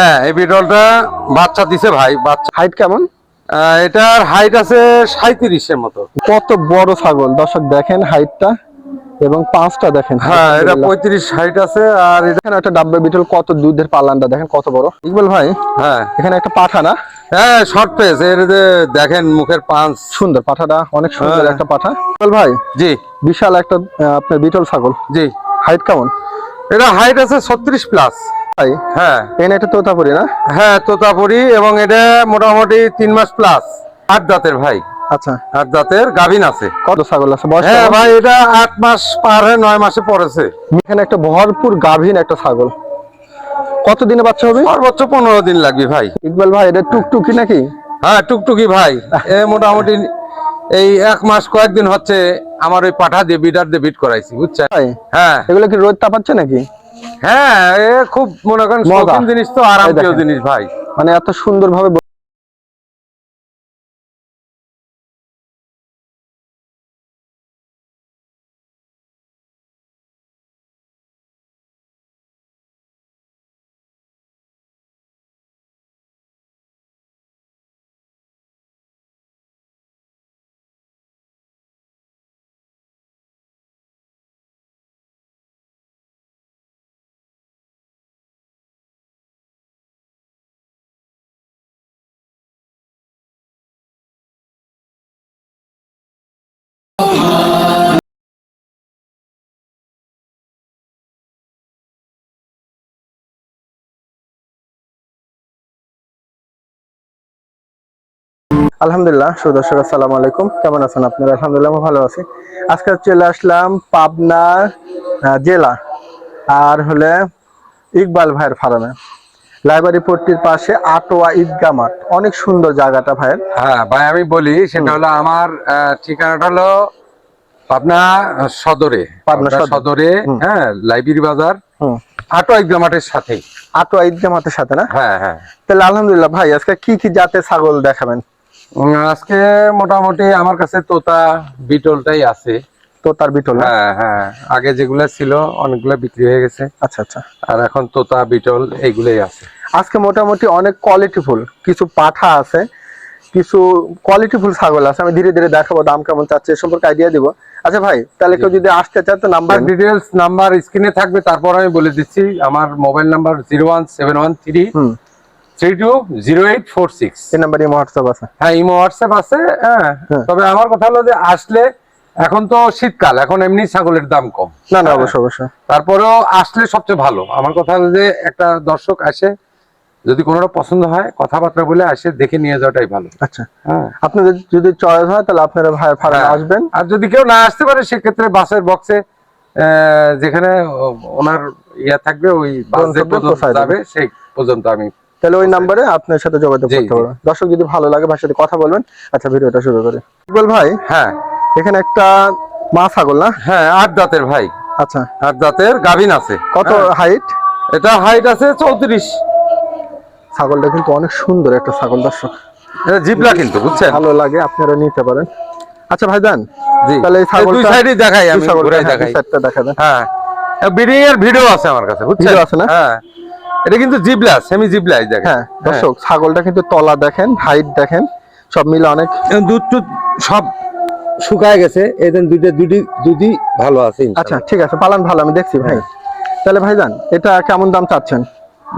হ্যাঁ এই বিটলটা বাচ্চা দিছে ভাই বাচ্চা। হাইট কেমন? এটার হাইট আছে সাঁত্রিশের মতো। কত বড় ছাগল? দর্শক দেখেন হাইটটা এবং পাঁচটা দেখেন হ্যাঁ এটা পঁয়ত্রিশ হাইট আছে আর এখানে একটা ডাব্বা বিটল কত দুধের পালানটা দেখেন কত বড়। ইকবাল ভাই হ্যাঁ। এখানে একটা পাঠা না? হ্যাঁ শর্ট পেস এর যে দেখেন মুখের পাঁচ। সুন্দর পাঠাটা অনেক সুন্দর হ্যাঁ। একটা পাঠা। ইকবাল ভাই জি। বিশাল একটা আপনার বিটল ছাগল। জি। হাইট কেমন? এটা হাইট আছে ছত্রিশ প্লাস হ্যাঁ। এখানে একটা তোতাপুরি না? হ্যাঁ তোতাপুরি এবং এটা মোটামুটি তিন মাস প্লাস আট দাঁতের ভাই। আচ্ছা। আট দাঁতের গাভিন আছে। কত ছাগল আছে? হ্যাঁ ভাই এটা আট মাস পার হয়ে নয় মাসে পড়েছে। এখানে একটা ভরপুর গাভীন একটা ছাগল। কত বাচ্চা হবে? সর্বোচ্চ পনেরো দিন লাগবে ভাই। ইকবাল ভাই এটা টুকটুকি নাকি? হ্যাঁ টুকটুকি ভাই। এ মোটামুটি এই এক মাস কয়েকদিন হচ্ছে আমার ওই পাঠা দিয়ে বিডার দিয়ে বিট করাইছি বুঝছেন? ভাই হ্যাঁ। এগুলো কি রোদ তাপাচ্ছে নাকি? হ্যাঁ এ খুব মনে করেন জিনিস তো আরাম জিনিস ভাই। মানে এত সুন্দর আলহামদুলিল্লাহ সুদর্শক আসসালামু আলাইকুম। কেমন আছেন আপনারা? আলহামদুলিল্লাহ আমি ভালো আছি। আজকে চলে আসলাম পাবনা জেলা আর হলে ইকবাল ভাইয়ের ফার্মে। লাইব্রেরি পট্টির পাশে আটোয়া ঈদগা মাঠ। অনেক সুন্দর জায়গাটা ভাইয়ের। হ্যাঁ ভাই আমি বলি সেটা হলো আমার ঠিকানাটা হলো পাবনা সদরে। পাবনা সদরে। হ্যাঁ লাইব্রেরি বাজার। হুম। আটো একদম মাঠের সাথেই। আটোয়া ঈদগা মাঠের সাথে না? হ্যাঁ হ্যাঁ। তাহলে আলহামদুলিল্লাহ ভাই আজকে কি কি জাতের ছাগল দেখাবেন? আজকে মোটামুটি আমার কাছে তোতা বিটলটাই আছে। তোতার বিটল হ্যাঁ হ্যাঁ। আগে যেগুলা ছিল অনেকগুলো বিক্রি হয়ে গেছে। আচ্ছা আচ্ছা। আর এখন তোতা বিটল এইগুলাই আছে। আজকে মোটামুটি অনেক কোয়ালিটিফুল কিছু পাঠা আছে কিছু কোয়ালিটিফুল ছাগল আছে। আমি ধীরে ধীরে দেখাবো দাম কেমন চাচ্ছে এ সম্পর্কে আইডিয়া দিব। আচ্ছা ভাই তাহলে কেউ যদি আসতে চায় তো নাম্বার ডিটেলস নাম্বার স্ক্রিনে থাকবে। তারপর আমি বলে দিচ্ছি আমার mobile number zero one seven one three আছে। হ্যাঁ ইমো হোয়াটসঅ্যাপ আছে হ্যাঁ। হ্যাঁ। তবে আমার কথা হলো যে আসলে এখন তো শীতকাল এখন এমনি ছাগলের দাম কম। না না। অবশ্যই অবশ্যই। তারপরেও আসলে সবচেয়ে ভালো। আমার কথা হলো যে একটা দর্শক আসে যদি কোনোটা পছন্দ হয় কথাবার্তা বলে আসে দেখে নিয়ে যাওয়াটাই ভালো। আচ্ছা। হ্যাঁ। আপনাদের যদি চয়েস হয় তাহলে আপনারা ভাই। আসবেন। আর যদি কেউ না আসতে পারে সেক্ষেত্রে বাসের বক্সে যেখানে ওনার ইয়া থাকবে ওই বাস যাবে সেই পর্যন্ত আমি তাহলে ওই নাম্বারে আপনার সাথে যোগাযোগ করতে। পারবেন দর্শক যদি ভালো লাগে ভাইয়ের সাথে কথা বলবেন আচ্ছা ভিডিওটা শুরু করি। ইকবাল ভাই হ্যাঁ। এখানে একটা মা ছাগল না? হ্যাঁ আট দাঁতের ভাই। আচ্ছা। আট দাঁতের গাভিন আছে। কত হ্যাঁ, হাইট এটা হাইট আছে চৌত্রিশ। ছাগলটা কিন্তু অনেক সুন্দর একটা ছাগল দর্শক। এটা জিবলা কিন্তু বুঝছেন? ভালো লাগে আপনারা নিতে পারেন। আচ্ছা ভাইজান জি। তাহলে এই এই দুই ছাগলটা সাইডে দেখাই আমি ছাগলটা ঘুরাই হ্যাঁ, দেখাই। সাইডটা দেখাবেন। হ্যাঁ। বিডিং এর ভিডিও আছে আমার কাছে বুঝছেন? আছে না? হ্যাঁ। এটা কিন্তু জিবলা সেমি জিবলা এই দেখেন। হ্যাঁ দর্শক ছাগলটা কিন্তু তলা দেখেন হাইট দেখেন সব মিলে অনেক হ্যাঁ। দুধ টুধ সব শুকায় গেছে এদের দুইটা দুটি দুধই ভালো আছে আচ্ছা ঠিক আছে পালান ভালো আমি দেখছি ভাই। তাহলে ভাইজান এটা কেমন দাম চাচ্ছেন?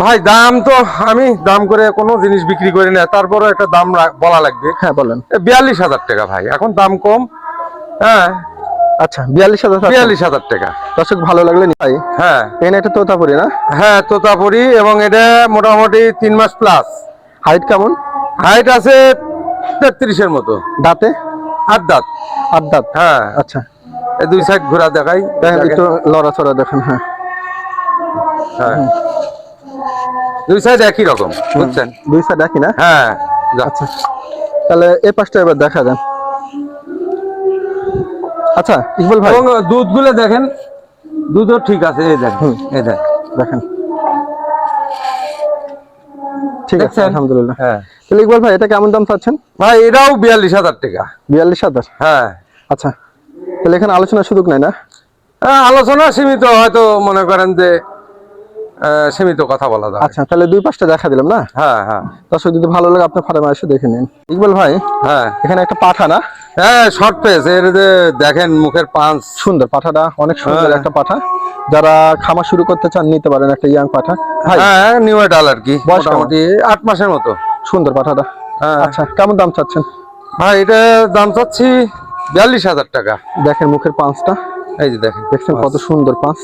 ভাই দাম তো আমি দাম করে কোনো জিনিস বিক্রি করি না তারপরে একটা দাম বলা লাগবে। হ্যাঁ বলেন। বিয়াল্লিশ হাজার টাকা ভাই এখন দাম কম। হ্যাঁ আচ্ছা বিয়াল্লিশ হাজার বিয়াল্লিশ হাজার টাকা। দর্শক ভালো লাগলে ভাই হ্যাঁ। এখানে একটা তোতাপুরি না? হ্যাঁ তোতাপুরি এবং এটা মোটামুটি তিন মাস প্লাস হাইট কেমন? হাইট আছে তেত্রিশের মতো। দাঁতে? আট দাঁত। আট দাঁত? হ্যাঁ। আচ্ছা। দুই সাইড ঘোরা দেখাই। একটু লড়াচড়া দেখেন হ্যাঁ। হ্যাঁ। দুই সাইড একই রকম বুঝছেন? দুই সাইড একই না? হ্যাঁ আচ্ছা। তাহলে এই পাশটা এবার দেখা দেন আচ্ছা ইকবাল ভাই। এবং দুধগুলো দেখেন দুধও ঠিক আছে এই দেখেন এই দেখেন দেখেন। ঠিক আছে আলহামদুলিল্লাহ। হ্যাঁ। তাহলে ইকবাল ভাই এটা কেমন দাম চাচ্ছেন? ভাই এটাও বিয়াল্লিশ হাজার টাকা। বিয়াল্লিশ হাজার? হ্যাঁ। আচ্ছা তাহলে এখানে আলোচনার সুযোগ নাই না? আলোচনা সীমিত হয়তো মনে করেন যে সীমিত কথা বলা যাবে আচ্ছা তাহলে দুই পাঁচটা দেখা দিলাম না? হ্যাঁ হ্যাঁ। দর্শক যদি ভালো লাগে আপনার ফার্মে এসে দেখে নিন। ইকবাল ভাই হ্যাঁ। এখানে একটা পাঠা না? হ্যাঁ শর্ট পেস এর যে দেখেন মুখের পাঁচ। সুন্দর পাঠাটা অনেক সুন্দর হ্যাঁ। একটা পাঠা। যারা খামার শুরু করতে চান নিতে পারেন একটা ইয়াং পাঠা। হ্যাঁ নিউ ডাল আর কি মোটামুটি আট মাসের মতো। সুন্দর পাঠাটা। হ্যাঁ। আচ্ছা কেমন দাম চাচ্ছেন? ভাই এটা দাম চাচ্ছি বিয়াল্লিশ হাজার টাকা। দেখেন মুখের পাঁচটা। এই যে দেখেন। দেখছেন কত সুন্দর পাঁচ।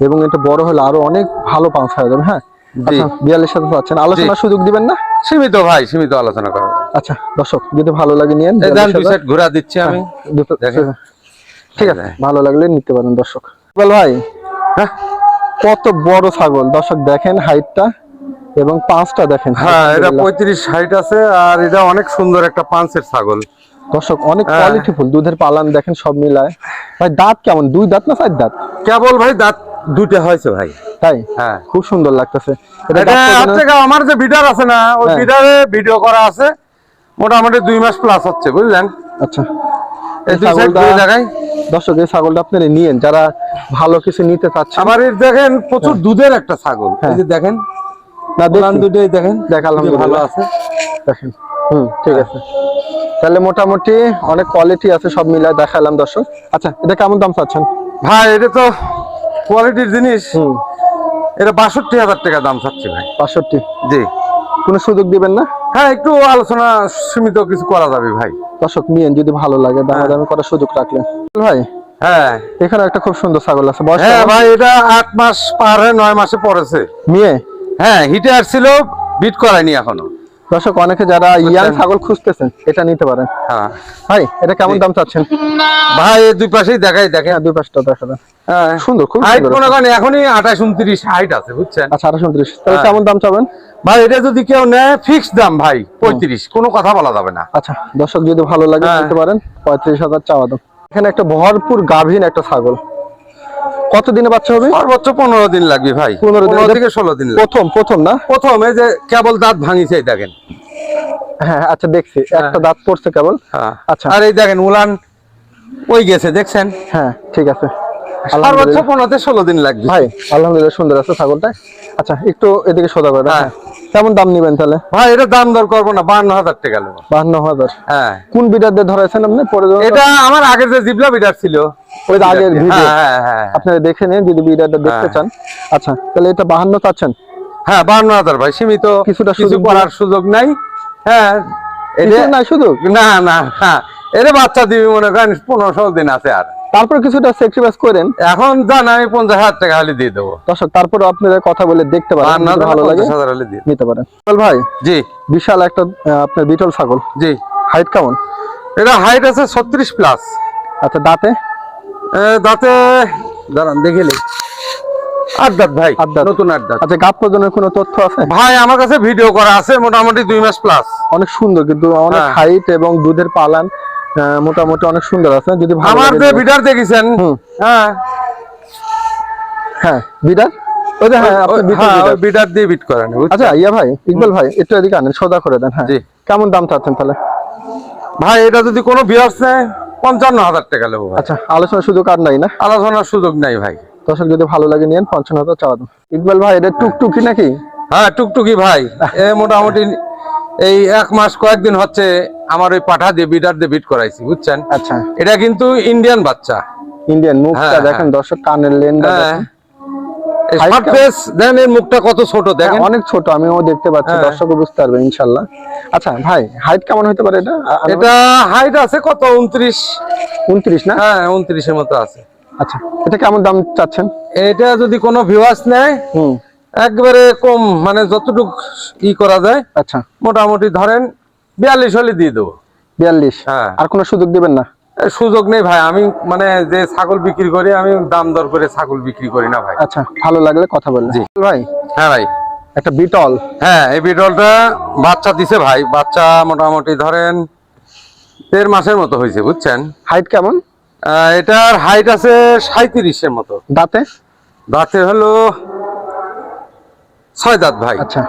এবং এটা বড় হলে আরও অনেক ভালো পাঁচ হয়ে যাবে হ্যাঁ। আচ্ছা সাথে পাচ্ছেন আলোচনার সুযোগ দিবেন না? সীমিত ভাই সীমিত আলোচনা করা। আচ্ছা দর্শক যদি ভালো লাগে নিয়েন এই দেন 42,000 দুই সাইড ঘোরা দিচ্ছি আমি। ঠিক আছে ভালো লাগলে নিতে পারেন দর্শক। ভাই হ্যাঁ? কত বড় ছাগল। দর্শক দেখেন হাইটটা এবং পাঁচটা দেখেন হ্যাঁ এটা পঁয়ত্রিশ হাইট আছে আর এটা অনেক সুন্দর একটা পাঁচের ছাগল। দর্শক অনেক হ্যাঁ। কোয়ালিটিফুল দুধের পালান দেখেন সব মিলায়। ভাই দাঁত কেমন? দুই দাঁত না চার দাঁত? কেবল ভাই দাঁত দুটো হয়েছে ভাই। তাই? হ্যাঁ। খুব সুন্দর লাগতেছে। আমার যে বিডার আছে না ওই হ্যাঁ। ভিডিও করা আছে মোটামুটি দুই মাস প্লাস হচ্ছে বুঝলেন? আচ্ছা। এই এই দুই সাইড ছাগলটা- দুই জায়গায়। দর্শক এই ছাগলটা আপনারা নিয়েন যারা ভালো কিছু নিতে চাচ্ছেন আমার এই দেখেন প্রচুর দুধের একটা ছাগল এই যে দেখেন না। দুটোই দেখেন দেখ আলহামদুলিল্লাহ। ভালো আছে। দেখেন। হুম ঠিক আছে। তাহলে মোটামুটি অনেক কোয়ালিটি আছে সব মিলায় দেখালাম দর্শক। আচ্ছা এটা কেমন দাম চাচ্ছেন? ভাই এটা তো কোয়ালিটির জিনিস এটা বাষট্টি হাজার টাকা দাম চাচ্ছি ভাই। বাষট্টি? জি। কোনো সুযোগ দিবেন না? হ্যাঁ একটু আলোচনা সীমিত কিছু করা যাবে ভাই। দর্শক নিয়েন যদি ভালো লাগে দামাদামি করার সুযোগ রাখলেন ভাই হ্যাঁ। এখানে একটা খুব সুন্দর ছাগল আছে। বয়স হ্যাঁ ভাই এটা আট মাস পার হয়ে নয় মাসে পড়েছে। মেয়ে হ্যাঁ হিটে আসছিল বিট করায়নি এখনও। দর্শক অনেকে যারা ইয়াং? ছাগল খুঁজতেছেন এটা নিতে পারেন। হ্যাঁ। ভাই এটা কেমন দাম চাচ্ছেন? ভাই দুই পাশেই দেখাই দেখেন। হ্যাঁ দুই পাঁচটা দেখা হ্যাঁ। সুন্দর খুব হাইট সুন্দর। মনে করেন এখনই আঠাশ উনত্রিশ হাইট আছে বুঝছেন? আচ্ছা তাহলে। কেমন দাম চাবেন? ভাই এটা যদি কেউ নেয় ফিক্স দাম ভাই পঁয়ত্রিশ। কোনো কথা বলা যাবে না। আচ্ছা দর্শক যদি ভালো লাগে। নিতে পারেন পঁয়ত্রিশ হাজার চাওয়া দাম। এখানে একটা ভরপুর গাভীন একটা ছাগল। কত দিনে বাচ্চা হবে? সর্বোচ্চ পনেরো দিন লাগবে ভাই। 15 দিন। থেকে ষোলো দিন প্রথম প্রথম না? প্রথম এই যে কেবল দাঁত ভাঙিছে দেখেন। হ্যাঁ আচ্ছা দেখছি। একটা দাঁত পড়ছে কেবল? হ্যাঁ। আচ্ছা। আর এই দেখেন উলান ওই গেছে দেখছেন? হ্যাঁ ঠিক আছে। সর্বোচ্চ। পনেরো থেকে ষোলো দিন লাগবে। ভাই আলহামদুলিল্লাহ সুন্দর আছে ছাগলটা। আচ্ছা একটু এদিকে সোজা করে। হ্যাঁ। কেমন দাম নিবেন তাহলে? ভাই এটা দাম দর করব না বান্ন হাজার টাকা নেব। বাহান্ন হাজার। হ্যাঁ। কোন বিটার দিয়ে ধরেছেন আপনি? পরে এটা আমার আগের যে জিবলা বিডার ছিল। ওই আগের হ্যাঁ, ভিডিও। হ্যাঁ হ্যাঁ আপনারা দেখে নিন যদি বিটারটা দেখতে। চান। আচ্ছা তাহলে এটা বাহান্ন চাচ্ছেন? হ্যাঁ বান্ন হাজার ভাই সীমিত। কিছুটা সুযোগ করার সুযোগ নাই। হ্যাঁ এটা নাই শুধু না না হ্যাঁ। এটা বাচ্চা দিবি মনে করেন পনেরো ষোলো দিন আছে আর। তারপর কিছুটা স্যাক্রিফাইস করেন। এখন জান আমি পঞ্চাশ হাজার টাকা হলে দিয়ে দেবো। দর্শক তারপর আপনারা কথা বলে দেখতে পারেন ভালো লাগে। নিতে পারেন। ভাই জি। বিশাল একটা আপনার বিটল ছাগল। জি। হাইট কেমন? এটা হাইট আছে ছত্রিশ প্লাস আচ্ছা দাঁতে? দাঁতে দাঁড়ান দেখিলে ভাই নতুন দাঁত আচ্ছা গাপ প্রজনের কোনো তথ্য আছে? ভাই আমার কাছে ভিডিও করা আছে মোটামুটি দুই মাস প্লাস অনেক সুন্দর কিন্তু অনেক হ্যাঁ। হাইট এবং দুধের পালান। মোটামুটি অনেক সুন্দর আছে। যদি আমার যে বিডার দেখেছেন হ্যাঁ। হ্যাঁ বিডার ওই যে হ্যাঁ আপনি ওই- বিটল হ্যাঁ, বিডার। দিয়ে বিট করেন আচ্ছা ইয়া ভাই ইকবাল ভাই একটু এদিকে আনেন সোজা করে দেন হ্যাঁ। জি। কেমন দাম চাচ্ছেন তাহলে? ভাই এটা যদি কোনো বিয়ার্স নেয় পঞ্চান্ন হাজার টাকা নেব আচ্ছা আলোচনার সুযোগ আর নাই না? আলোচনার সুযোগ নাই ভাই। দর্শক যদি ভালো লাগে নিন পঞ্চান্ন হাজার চাওয়া ইকবাল ভাই এটা টুকটুকি নাকি? হ্যাঁ টুকটুকি ভাই। এ মোটামুটি এই এক মাস কয়েকদিন হচ্ছে আমার ওই পাঠা দিয়ে বিডার দিয়ে বিট করাইছি বুঝছেন? আচ্ছা। এটা কিন্তু ইন্ডিয়ান বাচ্চা। ইন্ডিয়ান মুখটা হ্যাঁ, দেখেন দর্শক কানের লেনটা হ্যাঁ। এর মুখটা কত ছোট দেখেন। হ্যাঁ, অনেক ছোট আমিও দেখতে পাচ্ছি হ্যাঁ। বুঝতে পারবে আচ্ছা ভাই হাইট কেমন হতে পারে এটা? এটা হাইট আছে কত? উনত্রিশ। উনত্রিশ না? হ্যাঁ উনত্রিশের মতো আছে। আচ্ছা এটা কেমন দাম চাচ্ছেন? এটা যদি কোনো ভিউয়ার্স নেয় হুম। একবারে কম মানে যতটুক ই করা যায় আচ্ছা। মোটামুটি ধরেন বিয়াল্লিশ হলে দিয়ে দেবো। বিয়াল্লিশ? হ্যাঁ। আর কোনো সুযোগ দিবেন না? সুযোগ নেই ভাই আমি মানে যে ছাগল বিক্রি করি আমি দাম দর করে ছাগল বিক্রি করি না ভাই। আচ্ছা ভালো লাগলে কথা বললেন জি। ভাই? হ্যাঁ ভাই। একটা বিটল। হ্যাঁ এই বিটলটা বাচ্চা দিছে ভাই বাচ্চা মোটামুটি ধরেন দেড় মাসের মতো হয়েছে বুঝছেন? হাইট কেমন? এটার হাইট আছে সাঁত্রিশের মতো। দাঁতে? দাঁতে হলো ছয় দাঁত ভাই। আচ্ছা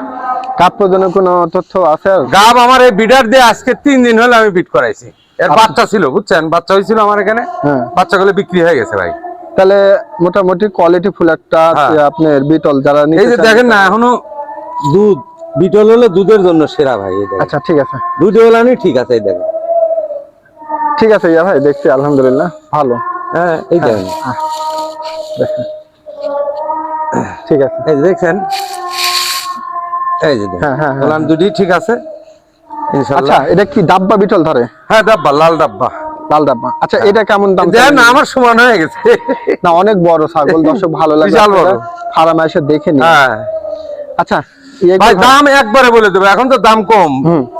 কাপ প্রজনের কোনো তথ্য আছে গাব আমার এই বিডার দিয়ে আজকে তিন দিন হলে আমি বিট করাইছি। এর বাচ্চা ছিল বুঝছেন? বাচ্চা হয়েছিল আমার এখানে। হ্যাঁ। বাচ্চাগুলো বিক্রি হয়ে গেছে ভাই। তাহলে মোটামুটি কোয়ালিটি ফুল একটা হ্যাঁ। আপনার বিটল যারা এই যে দেখেন না এখনও দুধ বিটল হলো দুধের জন্য সেরা ভাই আচ্ছা ঠিক আছে। দুধ হলানি ঠিক আছে এই দেখেন। ঠিক আছে ইয়া ভাই দেখছি আলহামদুলিল্লাহ ভালো। হ্যাঁ এই দেখেন। দেখেন। ঠিক আছে। এই দেখছেন? এই যে হ্যাঁ, হ্যাঁ, হ্যাঁ। দুটি ঠিক আছে আচ্ছা এটা কি ডাব্বা বিটল ধরে? হ্যাঁ ডাব্বা লাল ডাব্বা। লাল ডাব্বা। আচ্ছা এটা কেমন দাম দেন আমার সমান হয়ে গেছে। না অনেক বড় ছাগল দর্শক ভালো লাগে বিশাল বড়। ফার্মে এসে দেখে নি হ্যাঁ। আচ্ছা ভাই দাম একবারে বলে দেবো এখন তো দাম কম।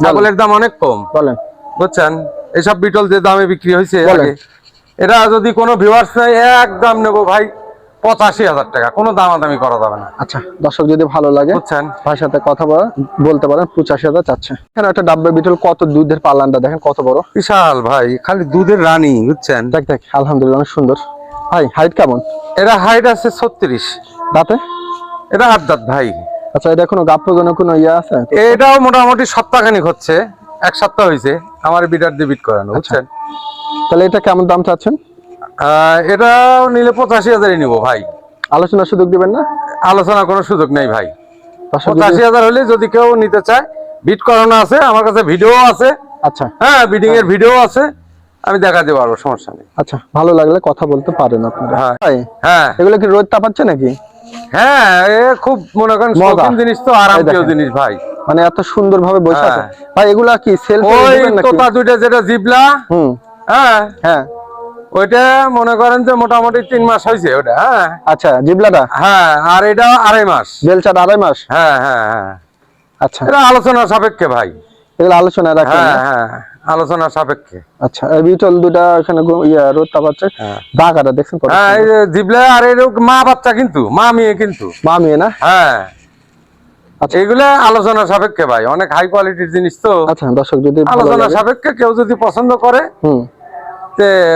ছাগলের দাম অনেক কম। বলেন। বুঝছেন? এইসব বিটল যে দামে বিক্রি হয়েছে। এটা যদি কোনো ভিউয়ার্স নেই এক দাম নেব ভাই। পঁচাশি হাজার টাকা কোনো দামাদামি করা যাবে না। আচ্ছা দর্শক যদি ভালো লাগে বুঝছেন? ভাইয়ের সাথে কথা বলা বলতে পারেন পঁচাশি হাজার চাচ্ছে। এখানে একটা ডাব্বা বিটল কত দুধের পাল্লানটা দেখেন কত বড়? বিশাল ভাই খালি দুধের রানী বুঝছেন? দেখ দেখ আলহামদুলিল্লাহ অনেক সুন্দর। ভাই হাইট কেমন? এরা হাইট আছে ছত্রিশ। দাঁতে? এটা আট দাঁত ভাই। আচ্ছা এটা কোনো জন্য কোনো ইয়ে আছে? এটাও মোটামুটি সপ্তাহখানিক হচ্ছে এক সপ্তাহ হয়েছে আমার বিটার দিয়ে বিট করানো বুঝছেন? তাহলে এটা কেমন দাম চাচ্ছেন? এটাও নিলে পঁচাশি হাজারই নিবো ভাই। আলোচনার সুযোগ দিবেন না? আলোচনা কোনো সুযোগ নেই ভাই। পঁচাশি হাজার হলে যদি কেউ নিতে চায় বিট করানো আছে আমার কাছে ভিডিও আছে। আচ্ছা। হ্যাঁ বিডিং এর ভিডিও আছে। আমি দেখাতে পারব সমস্যা নেই। আচ্ছা ভালো লাগলে কথা বলতে পারেন আপনারা। হ্যাঁ। ভাই হ্যাঁ। এগুলো কি রোদ তাপাচ্ছে নাকি? হ্যাঁ এ খুব মনে করেন। শৌখিন জিনিস তো আরাম জিনিস ভাই। মানে এত সুন্দর ভাবে বসে আছে হ্যাঁ। ভাই এগুলা কি সেল ওই তোতা দুইটা যেটা জিবলা হুম। হ্যাঁ। হ্যাঁ। ওইটা মনে করেন যে মোটামুটি তিন মাস হয়েছে ওটা হ্যাঁ। আচ্ছা জিবলাটা? হ্যাঁ আর এটা আড়াই মাস। বেলচার আড়াই মাস? হ্যাঁ হ্যাঁ হ্যাঁ। আচ্ছা। এটা আলোচনা সাপেক্ষে ভাই। এগুলো আলোচনায় রাখেন হ্যাঁ হ্যাঁ? আলোচনা সাপেক্ষে। আচ্ছা এই বিটল দুটা এখানে ইয়া রোদ তাপাচ্ছে। হ্যাঁ। বাঘাটা দেখছেন হ্যাঁ এই জিবলা আর এর মা বাচ্চা কিন্তু মা মেয়ে কিন্তু। মা মেয়ে না? হ্যাঁ। আচ্ছা। এগুলা আলোচনা সাপেক্ষে ভাই অনেক হাই কোয়ালিটির জিনিস তো। আচ্ছা দর্শক যদি আলোচনা সাপেক্ষে কেউ যদি পছন্দ করে হুম।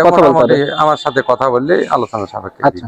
কথা বলতে আমার সাথে কথা বললে আলোচনা সাপেক্ষে আচ্ছা।